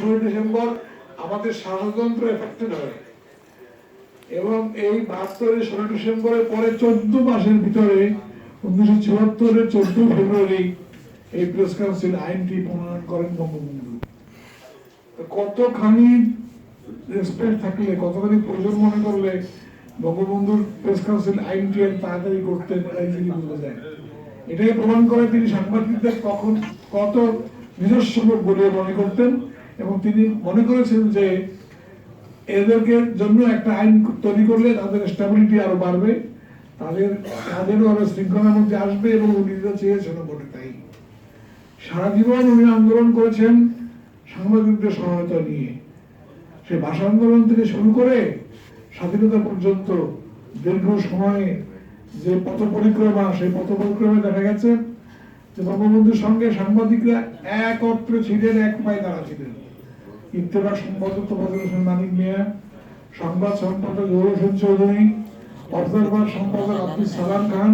ষোলোই ডিসেম্বর আমাদের স্বাধীনতন্ত্র এফেক্টেড হয়। এবং এই বাহাত্তরের ষোলো ডিসেম্বরের পরে চোদ্দ মাসের ভিতরে উনিশশো চুয়াত্তরের চোদ্দ ফেব্রুয়ারি এই প্রেস কাউন্সিল আইনটি প্রণয়ন করেন বঙ্গবন্ধু। কতখানি রেসপেক্ট থাকলে, কতখানি প্রয়োজন মনে করলে বঙ্গবন্ধুর প্রেস কাউন্সিল আইনটি এত তাড়াতাড়ি এটা ইজিলি বোঝা যায়। এটাই প্রমাণ করে তিনি সাংবাদিকদের কখন কত নিজস্ব লোক বলে মনে করতেন। এবং তিনি মনে করেছেন যে এদেরকে জন্য একটা আইন তৈরি করলে তাদের স্টেবিলিটি আরও বাড়বে, তাদের, তাদেরও আরও শৃঙ্খলার মধ্যে আসবে এবং উনি চেয়েছেন বটে তাই। সারা জীবন উনি আন্দোলন করেছেন সাংবাদিকদের সহায়তা নিয়ে। সে ভাষা আন্দোলন থেকে শুরু করে স্বাধীনতা পর্যন্ত দীর্ঘ সময়ে যে পথ পরিক্রমা সেই পথ পরিক্রমায় দেখা গেছে যে বঙ্গবন্ধুর সঙ্গে সাংবাদিকরা একত্রে ছিলেন, এক পায়ে দাঁড়া ছিলেন। ইত্তেফাক সম্পাদক তোফাজুল হোসেন মানিক মিয়া, সংবাদ সম্পাদক জহুর হোসেন চৌধুরী, অবজারভার সম্পাদক আব্দুল সালাম খান,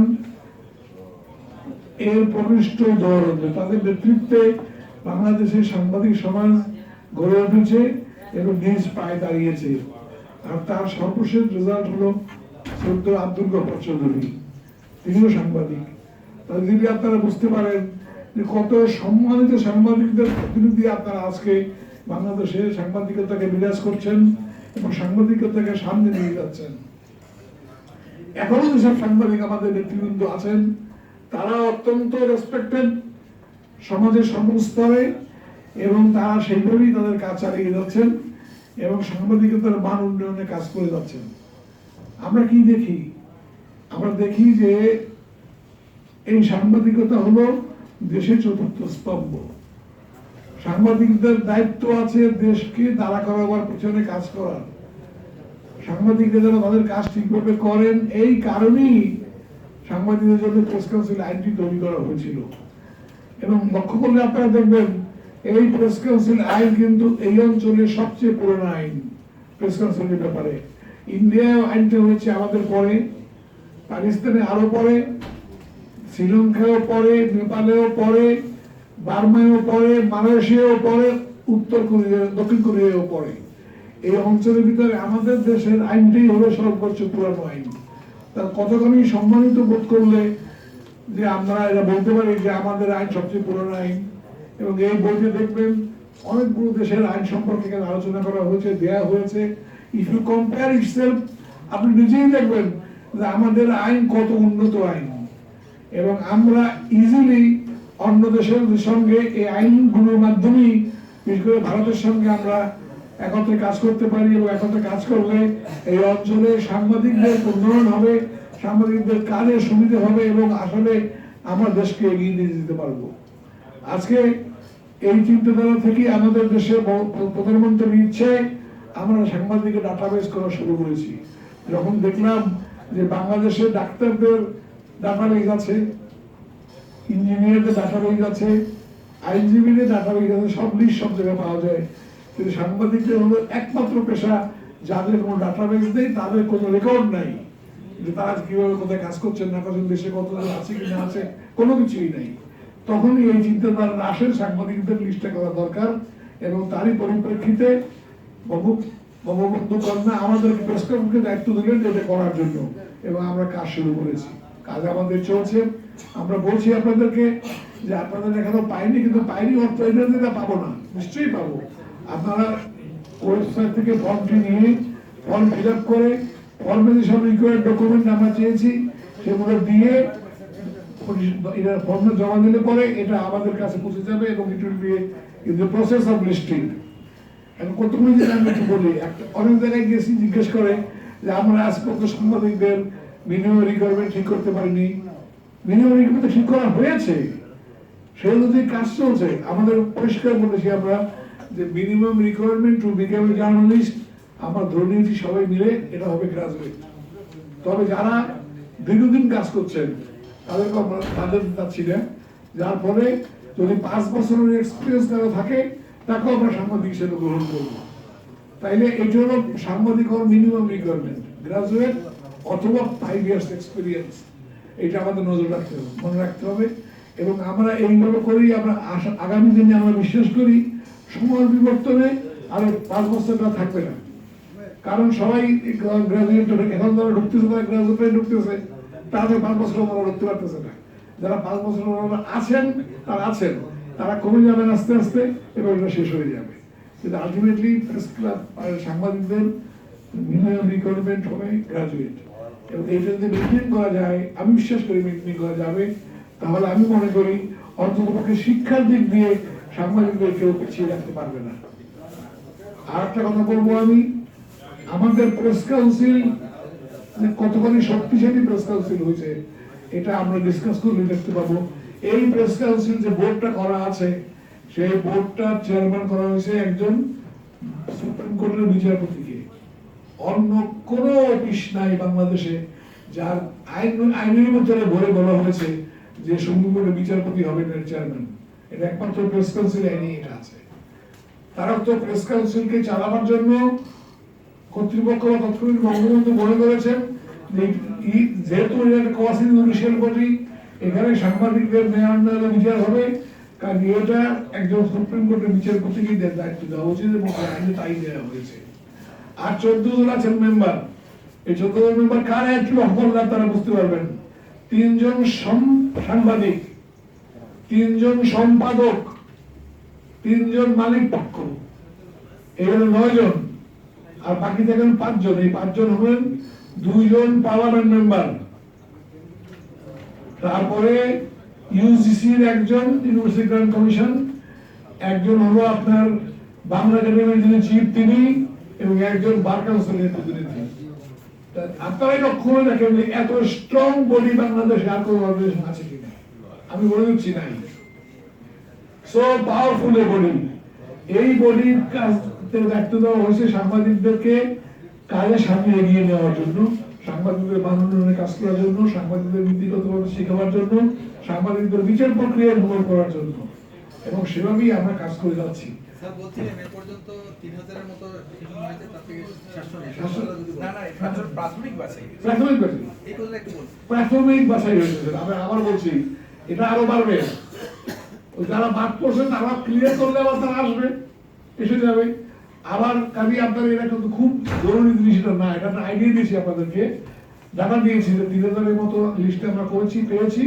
এর প্রকৃষ্ট দল তাদের নেতৃত্বে বাংলাদেশের সাংবাদিক সমাজ গড়ে উঠেছে এবং নিজ পায়ে দাঁড়িয়েছে। আর তার সর্বশেষ রেজাল্ট হলো সদ্য আব্দুল গফর চৌধুরী, তিনিও সাংবাদিক। যদি আপনারা বুঝতে পারেন যে কত সম্মানিত সাংবাদিকদের প্রতিনিধি আপনারা আজকে বাংলাদেশে সাংবাদিকতাকে বিরাজ করছেন এবং সাংবাদিকতাকে সামনে নিয়ে যাচ্ছেন। এখনও যেসব সাংবাদিক আমাদের নেতৃবৃন্দ আছেন তারা অত্যন্ত রেসপেক্টেড সমাজের সর্বস্তরে এবং তারা সেইভাবেই তাদের কাজ চালিয়ে যাচ্ছেন এবং সাংবাদিকতার মান উন্নয়নে কাজ করে যাচ্ছেন। আমরা কি দেখি? আমরা দেখি যে এই সাংবাদিকতা হলো দেশের চতুর্থ স্তম্ভ। সাংবাদিকদের দায়িত্ব আছে দেশকে দাঁড়া করাবার, পিছনে কাজ করার। সাংবাদিকরা যেন তাদের কাজ ঠিকভাবে করেন, এই কারণেই সাংবাদিকদের জন্য প্রেস কাউন্সিল আইনটি তৈরি করা হয়েছিল। এবং লক্ষ্য করলে আপনারা দেখবেন, এই প্রেস কাউন্সিল আইন কিন্তু এই অঞ্চলের সবচেয়ে পুরনো আইন প্রেস কাউন্সিলের ব্যাপারে। ইন্ডিয়ায় আইনটা হয়েছে আমাদের পরে, পাকিস্তানে আরও পরে, শ্রীলঙ্কায়ও পরে, নেপালেও পরে বার্মায়ও পরে মালয়েশিয়াও পরে উত্তর কোরিয়া, দক্ষিণ কোরিয়াও পরে এই অঞ্চলের ভিতরে আমাদের দেশের আইনটি হলো সর্বোচ্চ পুরানো আইন। তা কতখানি সম্মানিত বোধ করলে যে আমরা এটা বলতে পারি যে আমাদের আইন সবচেয়ে পুরনো আইন? এবং এই বইতে দেখবেন অনেকগুলো দেশের আইন সম্পর্কে আলোচনা করা হয়েছে, দেয়া হয়েছে। ইফ ইউ কম্পেয়ার ইটসেলফ আপনি নিজেই দেখবেন যে আমাদের আইন কত উন্নত আইন। এবং আমরা ইজিলি অন্য দেশের সঙ্গে এই আইনগুলোর মাধ্যমেই বিশেষ করে ভারতের সঙ্গে আমরা একত্রে কাজ করতে পারি এবং একত্রে কাজ করলে এই অঞ্চলে সাংবাদিকদের উন্নয়ন হবে, সাংবাদিকদের কাজের সুবিধা হবে এবং আসলে আমরা দেশকে এগিয়ে নিয়ে যেতে পারব। আজকে এই চিন্তাধারা থেকে আমাদের দেশে প্রধানমন্ত্রীর ইচ্ছে, আমরা সাংবাদিকের ডাটাবেস করা শুরু করেছি। যখন দেখলাম যে বাংলাদেশের ডাক্তারদের ডাটাবেস আছে ইঞ্জিনিয়ারদের আছে, আইনজীবীদের আছে, সব লিস্ট সব জায়গায় পাওয়া যায়। কিন্তু সাংবাদিকদের হলো একমাত্র পেশা যাদের কোনো নেই, তাদের কোনো রেকর্ড নাই। যে তারা কীভাবে কোথায় কাজ করছেন, না করছেন, দেশে আছে, কি না আছে, কোনো কিছুই নেই। তখনই এই চিন্তাধারা আসেন সাংবাদিকদের লিস্টে করা দরকার এবং তারই পরিপ্রেক্ষিতে বঙ্গবন্ধু আমাদের প্রেস দায়িত্ব দিলেন এটা করার জন্য। এবং আমরা কাজ শুরু করেছি। কাজ আমাদের চলছে। আমরা বলছি আপনাদেরকে যে আপনাদের এখনও পাইনি, কিন্তু পাইনি অর্থ এটা পাবো না। নিশ্চয়ই পাবো। আপনারা ওয়েবসাইট থেকে ফর্মটি নিয়ে ফর্ম ফিল আপ করে ফর্মে যেসব রিকোয়ার্ড ডকুমেন্ট আমরা চেয়েছি, সেগুলো দিয়ে এটা ফর্মে জমা দিলে পরে এটা আমাদের কাছে পৌঁছে যাবে এবং it will be in the process of listing এখন কতগুলি যে আমি একটু বলি। একটা অনেক জায়গায় গেছি জিজ্ঞেস করে যে আমরা আজ পর্যন্ত সাংবাদিকদের মিনিমাম রিকোয়ারমেন্ট ঠিক করতে পারিনি। মিনিমাম রিকোয়ারমেন্ট ঠিক করা হয়েছে। অনুযায়ী কাজ চলছে। আমাদের পরিষ্কার বলেছি আমরা যে minimum requirement to become journalist ধরে নিয়েছি সবাই মিলে এটা হবে গ্রাজুয়েট তবে যারা দীর্ঘদিন কাজ করছেন তাদের চাচ্ছি না। যার ফলে যদি পাঁচ বছরের এক্সপিরিয়েন্স তারা থাকে, তাকেও আমরা সাংবাদিক হিসেবে গ্রহণ করব। তাইলে এটা হলো সাংবাদিক মিনিমাম রিকোয়ারমেন্ট গ্রাজুয়েট অথবা ফাইভ ইয়ার্স এক্সপিরিয়েন্স এটা আমাদের নজর রাখতে হবে, মনে রাখতে হবে। এবং আমরা এইভাবে করেই আমরা আগামী দিনে আমরা বিশ্বাস করি, সময় বিবর্তনে আরও পাঁচ বছরটা থাকবে না। কারণ সবাই গ্রাজুয়েট এখন যারা ঢুকতেছে, তারা গ্রাজুয়েট ঢুকতেছে, তাদের পাঁচ বছর ওরা ঢুকতে পারতেছে না। যারা পাঁচ বছর ওরা আছেন, তারা আছেন। তারা কমে যাবেন আস্তে আস্তে এবং এটা শেষ হয়ে যাবে। কিন্তু আলটিমেটলি প্রেস ক্লাব সাংবাদিকদের রিকোয়ারমেন্ট হবে গ্রাজুয়েট এটা করা যায়, আমি বিশ্বাস করি করা যাবে, তাহলে আমি মনে করি শিক্ষার দিক দিয়ে সাংবাদিকদের কেউ পিছিয়ে রাখতে পারবে না। আর একটা কথা বলব আমি, আমাদের প্রেস কাউন্সিল কতখানি শক্তিশালী প্রেস কাউন্সিল হয়েছে, এটা আমরা ডিসকাস করলে দেখতে পাবো। এই প্রেস কাউন্সিল যে বোর্ডটা করা আছে, সেই বোর্ডটা চেয়ারম্যান করা হয়েছে একজন সুপ্রিম কোর্টের বিচারপতিকে অন্য কোনো অফিস নাই বাংলাদেশে, যার আইন আইনের ভিতরে ভরে বলা হয়েছে যে সুপ্রিম বিচারপতি হবেন এর চেয়ারম্যান এটা একমাত্র প্রেস কাউন্সিল আইনে এটা আছে। তারা তো প্রেস কাউন্সিলকে চালাবার জন্য কর্তৃপক্ষ বা তৎকালীন বঙ্গবন্ধু মনে করেছেন যেহেতু এটা একটা কোয়াসি জুডিশিয়াল বডি এখানে সাংবাদিকদের অন্যায় বিচার হবে। কারণ এটা একজন সুপ্রিম কোর্টের বিচারপতিকে দায়িত্ব দেওয়া উচিত এবং আইনে তাই দেওয়া হয়েছে। আর চোদ্দ জন আছেন মেম্বার। এই চোদ্দ জন মেম্বার কার একটু অপরাধ তারা বুঝতে পারবেন। তিনজন সাংবাদিক, তিনজন সম্পাদক, তিনজন মালিক পক্ষ। এখানে নয় জন। আর বাকি থাকেন পাঁচজন। এই পাঁচজন হলেন দুইজন পার্লামেন্ট মেম্বার। তারপরে ইউজিসির একজন ইউনিভার্সিটি কমিশন, একজন হলো আপনার বাংলা একাডেমির যিনি চিফ, তিনি এবং একজন বার কাউন্সিলের প্রতিনিধি আপনারাই লক্ষ্য করে দেখেন এত স্ট্রং বডি বাংলাদেশে আর কোনো অর্গানাইজেশন আছে কিনা। আমি বলে দিচ্ছি নাই। সো পাওয়ারফুল বডি এই বডির কাজ দায়িত্ব দেওয়া হয়েছে সাংবাদিকদেরকে কাজে সামনে এগিয়ে নেওয়ার জন্য, সাংবাদিকদের মানোন্নয়নের কাজ করার জন্য, সাংবাদিকদের নীতিগতভাবে শেখাবার জন্য, সাংবাদিকদের বিচার প্রক্রিয়া উন্নয়ন করার জন্য। এবং সেভাবেই আমরা কাজ করে যাচ্ছি। প্রাথমিক বাছাই। হয়েছে আমি আবার বলছি এটা আরও বাড়বে। ওই যারা বাদ পড়ছেন তারা ক্লিয়ার করলে আবার তারা আসবে। এসে যাবে। আবার আমি আপনার এটা কিন্তু খুব জরুরি জিনিস এটা না এটা একটা আইডিয়া দিয়েছি আপনাদেরকে। ডাটা দিয়েছি যে তিন হাজারের মতো লিস্টে আমরা করেছি পেয়েছি।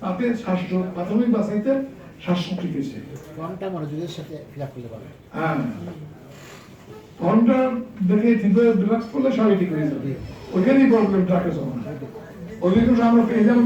তাতে সাতশো প্রাথমিক বাছাইতে সাতশো টিকেছে ফর্মটা মনোযোগের সাথে ফিল আপ করতে পারবে হ্যাঁ। ফর্মটা দেখে ঠিক রিলাক্স করলে সবই ঠিক হয়ে যাবে। ওইখানেই প্রবলেমটা যখন অভিজ্ঞতা আমরা পেয়ে যাব।